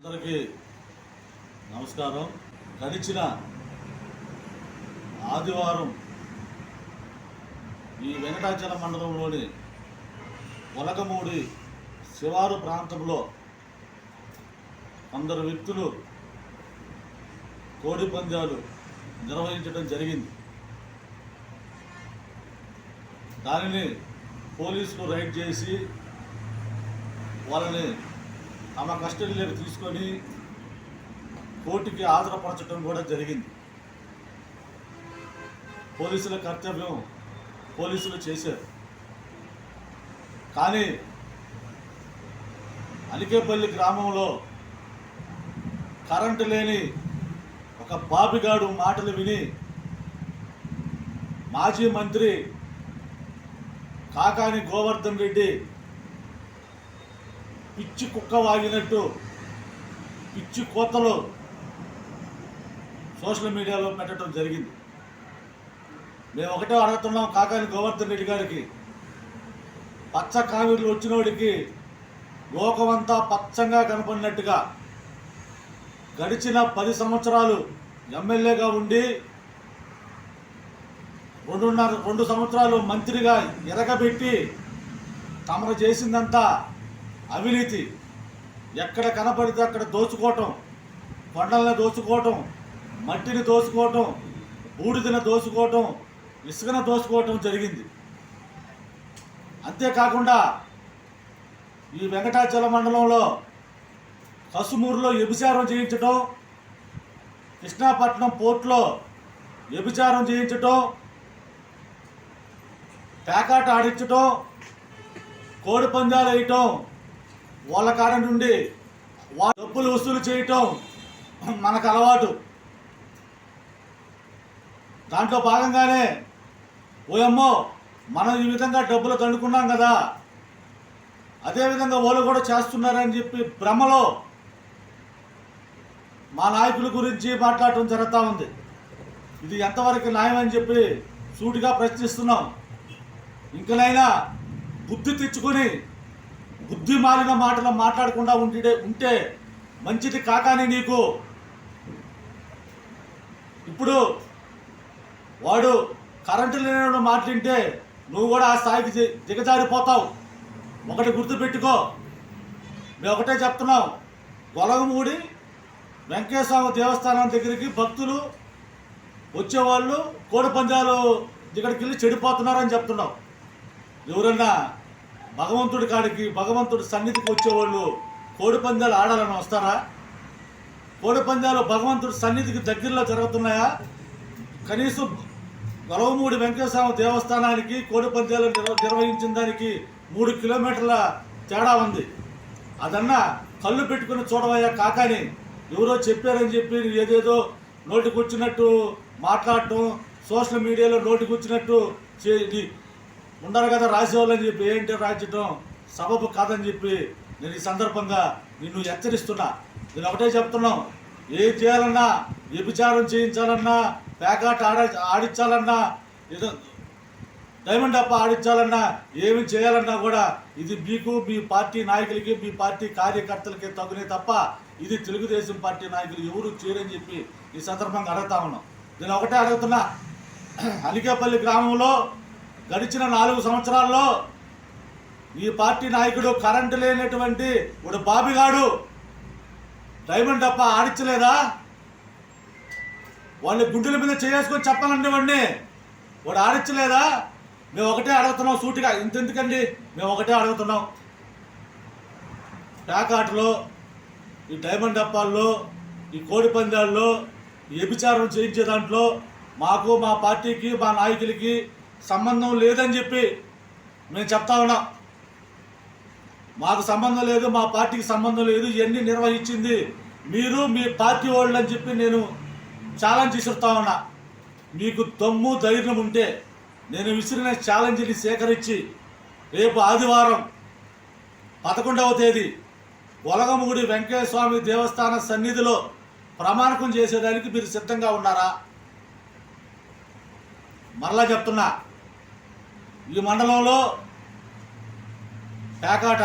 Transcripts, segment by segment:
అందరికీ నమస్కారం. గడిచిన ఆదివారం ఈ వెంకటాచల మండలంలోని వలకమూడి శివారు ప్రాంతంలో కొందరు వ్యక్తులు కోడి పందాలు నిర్వహించడం జరిగింది. దానిని పోలీసులు రైడ్ చేసి వాళ్ళని తమ కస్టడీలోకి తీసుకొని కోర్టుకి హాజరుపరచడం కూడా జరిగింది. పోలీసుల కర్తవ్యం పోలీసులు చేశారు. కానీ అలికేపల్లి గ్రామంలో కరెంటు లేని ఒక బాబిగాడు మాటలు విని మాజీ మంత్రి కాకాని గోవర్ధన్ రెడ్డి పిచ్చి కుక్క వాగినట్టు పిచ్చి కోతలు సోషల్ మీడియాలో పెట్టడం జరిగింది. మేము ఒకటే అడుగుతున్నాం కాకాని గోవర్ధన్ రెడ్డి గారికి. పచ్చ కావిర్లు వచ్చినోడికి లోకమంతా పచ్చంగా కనపడినట్టుగా గడిచిన పది సంవత్సరాలు ఎమ్మెల్యేగా ఉండి రెండున్నర రెండు సంవత్సరాలు మంత్రిగా ఎరగబెట్టి తమరు చేసిందంతా అవినీతి. ఎక్కడ కనపడితే అక్కడ దోచుకోవటం కొండలను దోచుకోవటం మట్టిని దోచుకోవటం బూడిదని దోచుకోవటం ఇసుకన దోచుకోవటం జరిగింది. అంతేకాకుండా ఈ వెంకటాచల మండలంలో కసుమూరులో వ్యభిచారం చేయించటం కృష్ణాపట్నం పోర్ట్లో వ్యభిచారం చేయించటం పేకాట ఆడించటం కోడి పందాలు వేయటం వాళ్ళ కాడ నుండి వా- డబ్బులు వసూలు చేయటం మనకు అలవాటు. దాంట్లో భాగంగానే ఓయమ్మో మనం ఈ విధంగా డబ్బులు తండుకున్నాం కదా. అదేవిధంగా వాళ్ళు కూడా చేస్తున్నారని చెప్పి భ్రమలో మా నాయకుల గురించి మాట్లాడటం జరుగుతూ ఉంది. ఇది ఎంతవరకు న్యాయం అని చెప్పి సూటిగా ప్రశ్నిస్తున్నాం. ఇంకనైనా బుద్ధి తెచ్చుకొని బుద్ధి మారిన మాటలు మాట్లాడకుండా ఉంటే ఉంటే మంచిది కాకానే నీకు. ఇప్పుడు వాడు కరెంటు లేని మాట్లాడితే నువ్వు కూడా ఆ స్థాయికి దిగజారిపోతావు. ఒకటి గుర్తుపెట్టుకో. మేము ఒకటే చెప్తున్నాం. గొలగమూడి వెంకటేశ్వర దేవస్థానం దగ్గరికి భక్తులు వచ్చేవాళ్ళు కోడి పందాలు దగ్గరికి వెళ్ళి చెడిపోతున్నారని చెప్తున్నాం. ఎవరన్నా భగవంతుడి కాడికి భగవంతుడి సన్నిధికి వచ్చేవాళ్ళు కోడి పందాలు ఆడాలని వస్తారా? కోడి పందాలు భగవంతుడి సన్నిధికి దగ్గరలో జరుగుతున్నాయా? కనీసం గొలవమూడి వెంకటేశ్వర దేవస్థానానికి కోడి పందాలు నిర్వహించిన దానికి మూడు కిలోమీటర్ల తేడా ఉంది. అదన్నా కళ్ళు పెట్టుకుని చూడవయ్యా కాకాని ఎవరో చెప్పారని చెప్పి ఏదేదో నోటికి వచ్చినట్టు మాట్లాడటం సోషల్ మీడియాలో నోటికి వచ్చినట్టు చే ఉండరు కదా రాసేవాళ్ళని చెప్పి ఏంటి రాయించడం సబబు కాదని చెప్పి నేను ఈ సందర్భంగా నిన్ను హెచ్చరిస్తున్నా. నేను ఒకటే చెప్తున్నాం ఏం చేయాలన్నా వ్యభిచారం చేయించాలన్నా పేకాట ఆడ ఆడించాలన్నా ఏదో డైమండ్ అప్ప ఆడించాలన్నా ఏమి చేయాలన్నా కూడా ఇది మీకు మీ పార్టీ నాయకులకి మీ పార్టీ కార్యకర్తలకి తగునే తప్ప ఇది తెలుగుదేశం పార్టీ నాయకులు ఎవరు చేయరని చెప్పి ఈ సందర్భంగా అడుగుతా ఉన్నాం. నేను ఒకటే అడుగుతున్నా అలికేపల్లి గ్రామంలో గడిచిన నాలుగు సంవత్సరాల్లో ఈ పార్టీ నాయకుడు కరెంటు లేనటువంటి ఒక బాబిగాడు డైమండ్ డప్ప ఆడించలేదా వాళ్ళ గుడ్డుల మీద చేసుకొని చెప్పాలండి వాడిని వాడు ఆడించలేదా మేము ఒకటే అడుగుతున్నాం సూటిగా ఇంతెందుకండి? మేము ఒకటే అడుగుతున్నాం. టాకాటలో ఈ డైమండ్ డప్పాల్లో ఈ కోడి పందాల్లో ఈ వ్యభిచారం చేయించే దాంట్లో మాకు మా పార్టీకి మా నాయకులకి సంబంధం లేదని చెప్పి మేము చెప్తా ఉన్నాం. మాకు సంబంధం లేదు మా పార్టీకి సంబంధం లేదు ఇవన్నీ నిర్వహించింది మీరు మీ పార్టీ వాళ్ళు అని చెప్పి నేను ఛాలెంజ్ విసురుతా ఉన్నా. మీకు దమ్ము ధైర్యం ఉంటే నేను విసిరిన ఛాలెంజ్ని సేకరించి రేపు ఆదివారం పదకొండవ తేదీ ఒలగముగుడి వెంకయ్య స్వామి దేవస్థాన సన్నిధిలో ప్రమాణకం చేసేదానికి మీరు సిద్ధంగా ఉన్నారా? మరలా చెప్తున్నా. ఈ మండలంలో పేకాట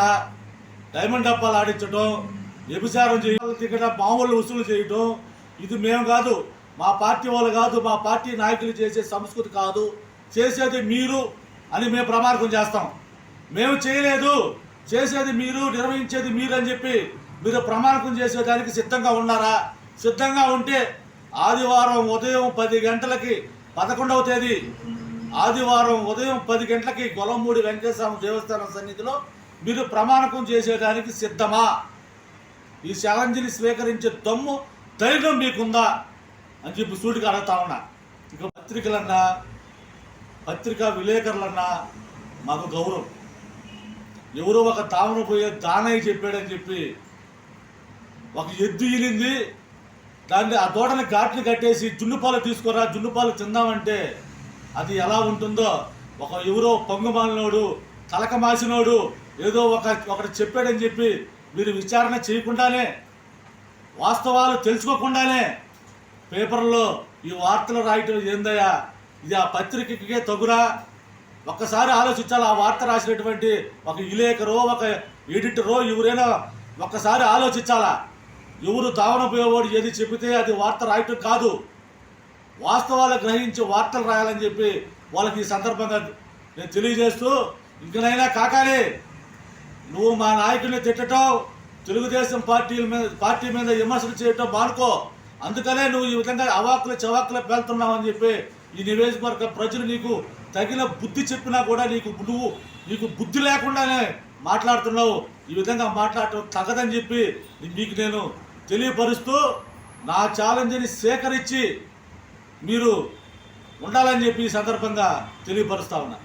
డైమండ్ డబ్బాలు ఆడించడం వ్యభిచారం చేయడం ఇక్కడ మామూలు వసూలు చేయటం ఇది మేము కాదు మా పార్టీ వాళ్ళు కాదు మా పార్టీ నాయకులు చేసే సంస్కృతి కాదు చేసేది మీరు అని మేము ప్రమాణకం చేస్తాం. మేము చేయలేదు చేసేది మీరు నిర్వహించేది మీరు అని చెప్పి మీరు ప్రమాణకం చేసేదానికి సిద్ధంగా ఉన్నారా? సిద్ధంగా ఉంటే ఆదివారం ఉదయం పది గంటలకి పదకొండవ తేదీ ఆదివారం ఉదయం పది గంటలకి గొలంమూడి వెంకటేశ్వర దేవస్థానం సన్నిధిలో మీరు ప్రమాణకం చేసేదానికి సిద్ధమా? ఈ ఛాలెంజ్ని స్వీకరించే దమ్ము ధైర్యం మీకుందా? అని చెప్పి సూటిగా అడుగుతా ఉన్నా. ఇక పత్రికలన్నా పత్రికా విలేకరులన్నా మాకు గౌరవం. ఎవరో ఒక తామర పోయే దానయ్య చెప్పాడని చెప్పి ఒక ఎద్దు ఈలింది దాన్ని ఆ తోటని ఘాట్లు కట్టేసి జున్నుపాలు తీసుకురా జున్నుపాలు తిందామంటే అది ఎలా ఉంటుందో ఒక ఎవరో పొంగమాలినోడు తలక మాసినోడు ఏదో ఒక ఒకటి చెప్పాడని చెప్పి మీరు విచారణ చేయకుండానే వాస్తవాలు తెలుసుకోకుండానే పేపర్లో ఈ వార్తలు రాయటం ఏందయ్యా? ఇది ఆ పత్రికకే తగురా ఒక్కసారి ఆలోచించాలి ఆ వార్త రాసినటువంటి ఒక విలేకరో ఒక ఎడిటరో ఎవరైనా ఒక్కసారి ఆలోచించాలా? ఎవరు దావనపోయేవాడు ఏది చెబితే అది వార్త రాయటం కాదు. వాస్తవాలు గ్రహించి వార్తలు రాయాలని చెప్పి వాళ్ళకి ఈ సందర్భంగా నేను తెలియజేస్తూ ఇంకనైనా కాకాలి నువ్వు మా నాయకుడిని తిట్టడం తెలుగుదేశం పార్టీ మీద పార్టీ మీద విమర్శలు చేయటం మానుకో. అందుకనే నువ్వు ఈ విధంగా అవాకులు చవాకులు పేలుతున్నావు అని చెప్పి ఈ నియోజకవర్గ ప్రజలు నీకు తగిన బుద్ధి చెప్పినా కూడా నీకు నువ్వు నీకు బుద్ధి లేకుండానే మాట్లాడుతున్నావు. ఈ విధంగా మాట్లాడటం తగదని చెప్పి మీకు నేను తెలియపరుస్తూ నా ఛాలెంజ్ని సేకరించి మీరు ఉండాలని చెప్పి ఈ సందర్భంగా తెలియపరుస్తా ఉన్నా.